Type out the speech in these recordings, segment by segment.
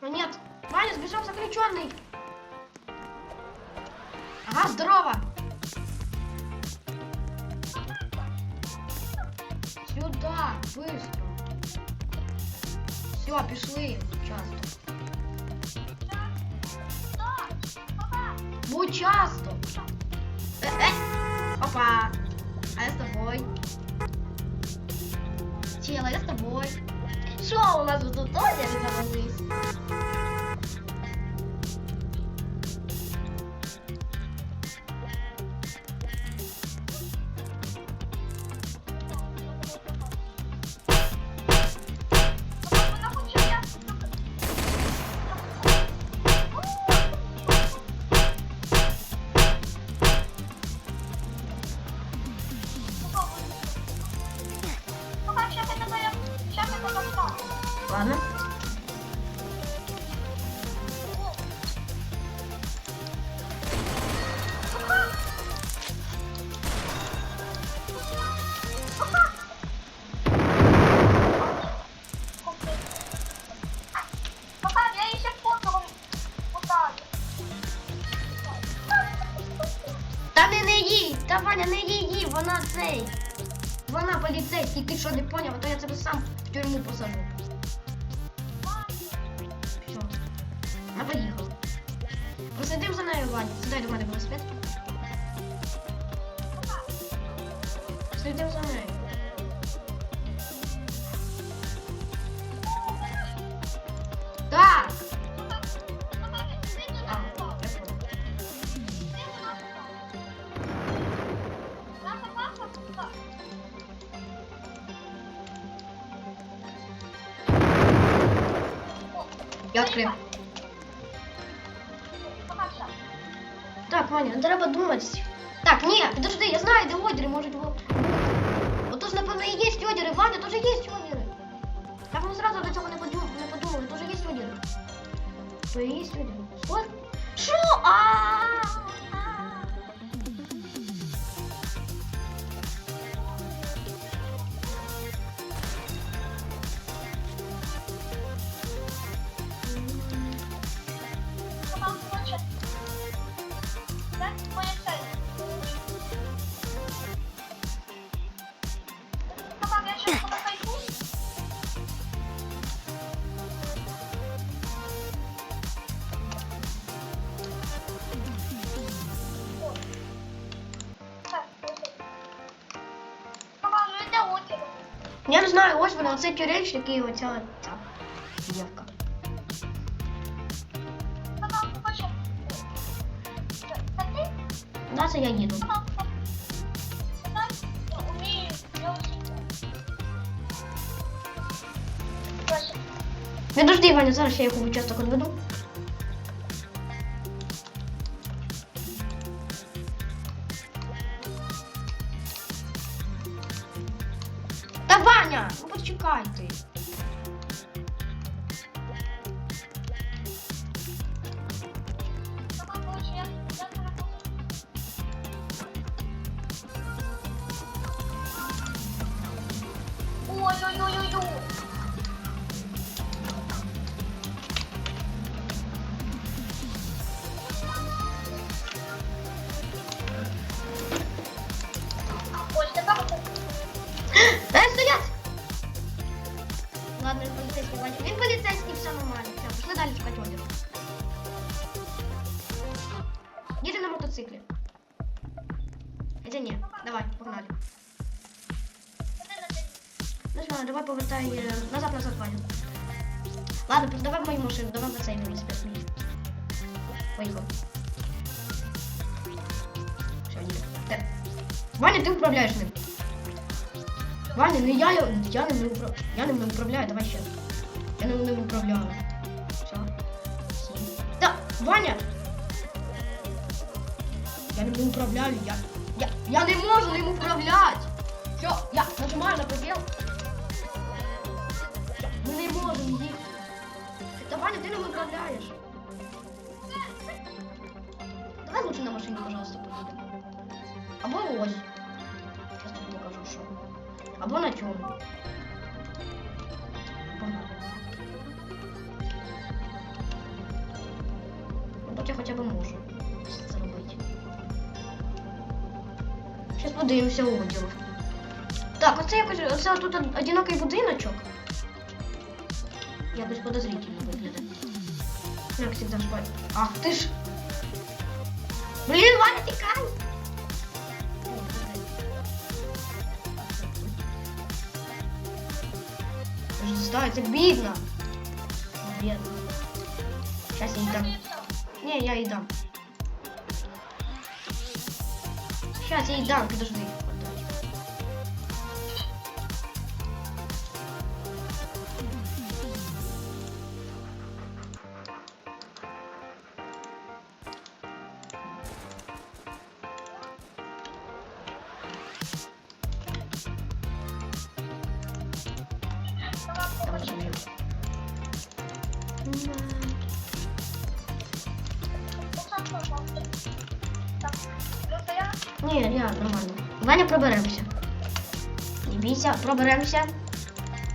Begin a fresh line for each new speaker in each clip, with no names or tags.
Ну нет, Ваня сбежал заключенный. Ага, здорово. Сюда, быстро. Все, пішли. Часто. Будь часто. Э, э. Опа. А я с тобой. Чела, я с тобой. Что у нас тут озеро завались? Ладно. Ваня, не її! Вона цей! Вона поліцейський, ти що не поняв, а то я тебе сам в тюрму посажу. Ми поїхали. Посидим за нею, Ваня. Сідай до мене велосипед. Слідим за нею. Так! Я понял. Ваня, не треба думати. Так, ні, підожди, я знаю, де одіри можуть бути. Отож, напевно, і є одіри, Ваня, теж є одіри. Так ми зразу до цього не подумали, не подумали, то ж є одіри. То є одіри. Що? А! Ось вона, оцей тюрельщик і оця ця дівка. Да, це я їду. Підожди, Ваня, зараз я його часто відведу. よいよいよ Ну повертай назад, назад, Ваню. Ладно, давай мою машину, давай в цей велосипед мій. Поїхав. Все, їде. Де? Ваня, ти управляєш ним. Ваня, не я, його- я ним не управляю. Я ним не управляю, давай ще. Я ним не управляю. Все. Да, Ваня! Я ним не управляю, я. Я, я не можу ним управляти! Все, я нажимаю на пробіл. Ми не можемо. Та Ваня, ти ним управляєш. Давай лучше на машині, пожалуйста, поїдемо. Або ось. Сейчас тобі покажу, що. Або на чому. Погнали. тебе можу це робити. Зараз подивимося одяг. Так, оце якось, оце тут одинокий будиночок. Якось подозрительно виглядає. Як завжди ж бачу. Ах ти ж. Блін, Ваня, тікай! Стой, це бідно. Бідно. Сейчас я їй дам. Не, я їй дам. Сейчас я їй дам, подожди. Давай.
Так, я
Ні, я нормально. Ваня, проберемося. Не бійся, проберемося.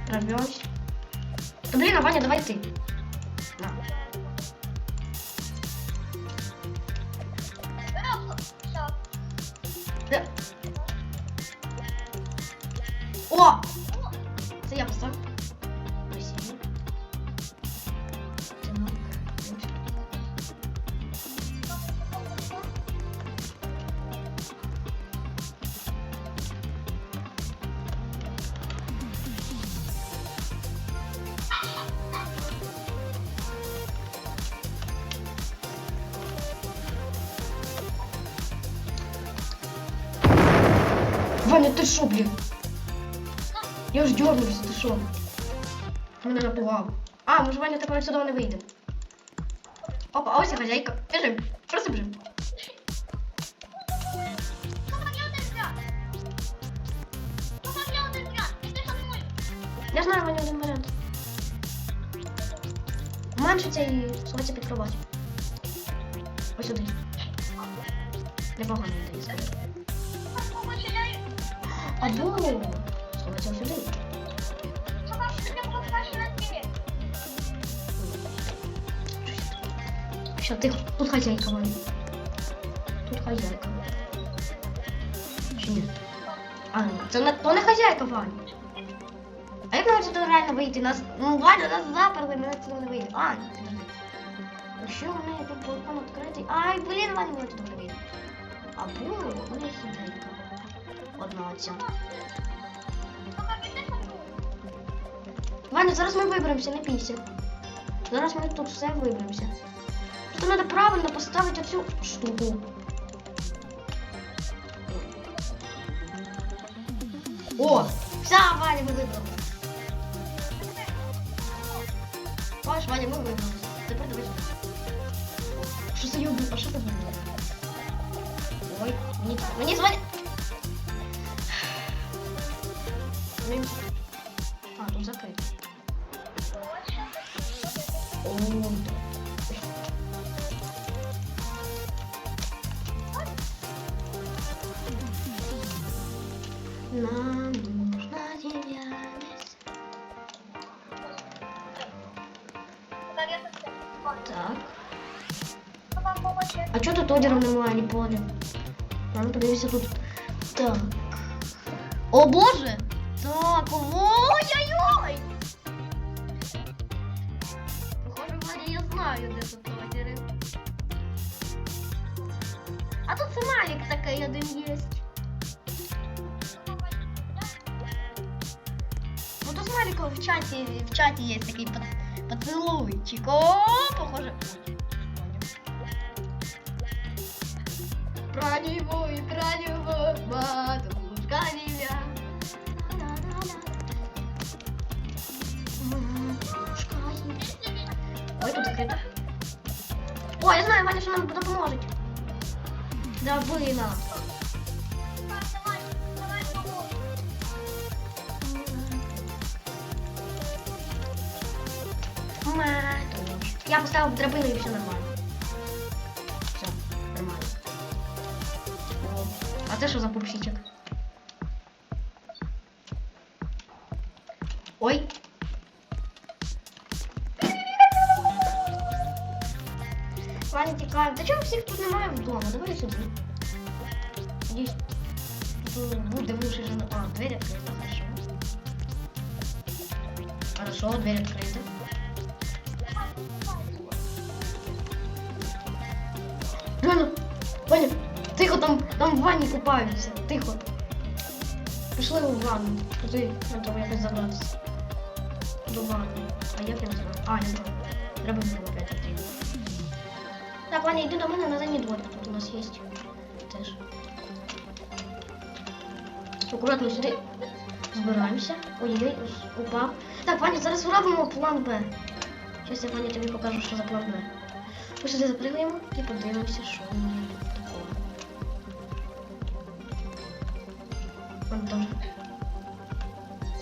Прорвемося. Та блін, а Ваня, давай. На.
Все.
Е. О! Це я поставив. Ваня, ти що, блін? Я ж дернувся, ти? Ти мене напугав. А, може Ваня тепер отсюда не вийде. Опа, ось і хазяйка. Біжим, просто біжим. Я знаю Ваня один варіант. Меншиться і сховатися під кровать. Ось сюди. Непогано мені здається. Або сховатися сюди. Все, тихо. Тут хозяйка, Ваня. Тут хозяйка. Чи ні? А, це не, то не хозяйка, Ваня. А як нам сюди реально вийти? Нас, ну, Ваня, нас заперли, ми сюди не вийти. А, ні. Якщо у неї тут балкон відкритий... Ай, блін, Ваня, ми туди вийде. Або у неї хозяйка. Одна оця. Ваня, зараз ми виберемося, не бійся. Зараз ми тут все виберемося. Просто треба правильно поставити оцю штуку. О! Все, Ваня, ми вибрали. Бачиш, Ваня, ми вибрали. Тепер сюди. Що це вбив? А що це? Ой, мені, мені звали. Мені- А, тут да. Нам нужна девятость. Так. А чого тут одягом немає, не понял. Ну подивися тут. Так. О боже! Ой-ой-ой! Похоже, Марія, я знаю, де тут одяги. А тут смайлик такий один є. Вот у смайлика в чаті, в чаті є такий поц- поцілуйчик. О, похоже. Про про него, Закрито. О, я знаю, Ваня, що нам допоможе. Давина. Матушка. Я поставив драбину і все нормально. Все, нормально. О, а це що за пупсичок? Ой. Ваня тікає. Та чого всіх тут немає вдома? Давай сюди. Є. Тут буде муж і жена. А, двері відкрита, хорошо. Хорошо, двері відкрита. Жена, Ваня, тихо, там, там в ванні купаються. Тихо. Пішли у ванну. Туди, на того якось забратися. До ванни. А як я не знаю? А, я знаю. Треба було опять йти. Ваня, йди до мене на задній дворик. Тут у нас є. Теж. Акуратно сюди. Збираємося. Ой-ой, упав. Так, Ваня, зараз робимо план Б. Зараз я Ваня тобі покажу, що за план Б. Ми сюди запрыгаємо і подивимося, що в мене тут такого. Вон там.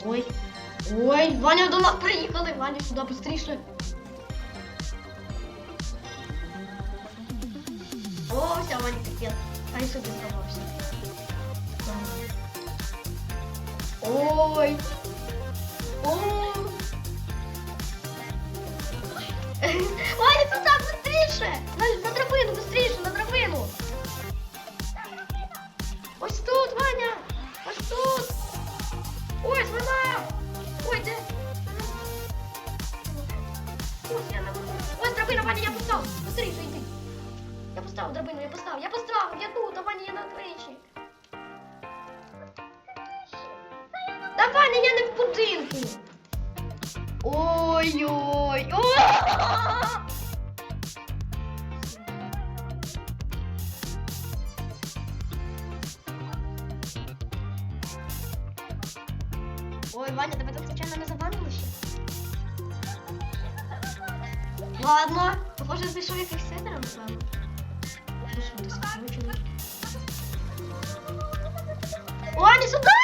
Ой. Ой, Ваня до нас приїхали. Ваня сюди быстріше. О, все, Ваня капец. А я сюди сховався. Ой. Ой. Ваня, сюда, быстріше! На, на драбину, Та Ваня, я не в будинку. Ой-ой. Ой, Ваня, тебе тут случайно не забанили ще? Ладно, похоже, знайшов якийсь сетера, напевно. Ти скручений? Сюди!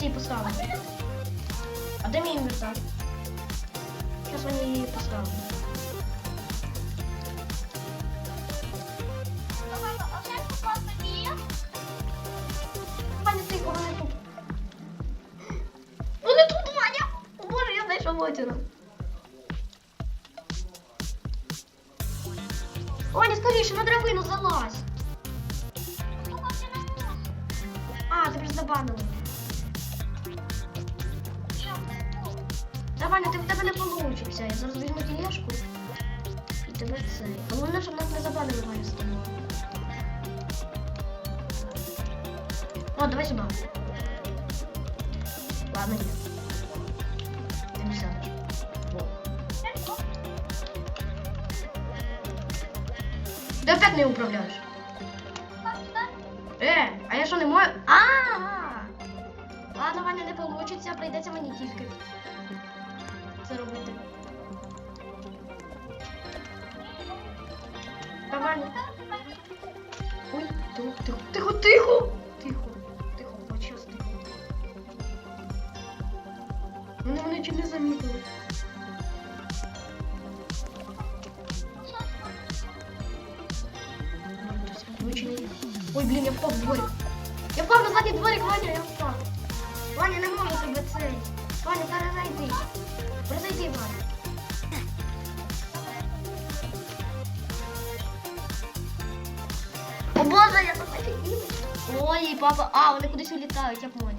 Її поставлю. А де мій інвертар? Сейчас Ваня її поставлю. Ваня, тихо, вони тут. Вони тут, Ваня! О боже, я на драбину залазь. А, тебе ж забанили. Ваня, ти в тебе не получиться. Я зараз візьму тележку і тебе це. Головне, щоб нас не забанили Ваня з. О, давай сюди. Ладно, ні. Не сядеш. Ти опять не управляєш. Е, а я що не можу? А! Ладно, Ваня, не получиться, прийдеться мені тільки. Ваня. Ой, тихо, тихо, тихо, тихо! Тихо, тихо, щас тихо. Вони мене чуть не замітили. Ой, блін, я впав в дворик. Я впав на задній дворик, Ваня, я впав. Ваня, не можу тебе цей. Ваня, перезайди. Перезайди, Ваня. Ой, папа. А, вони кудись улітають, я понял.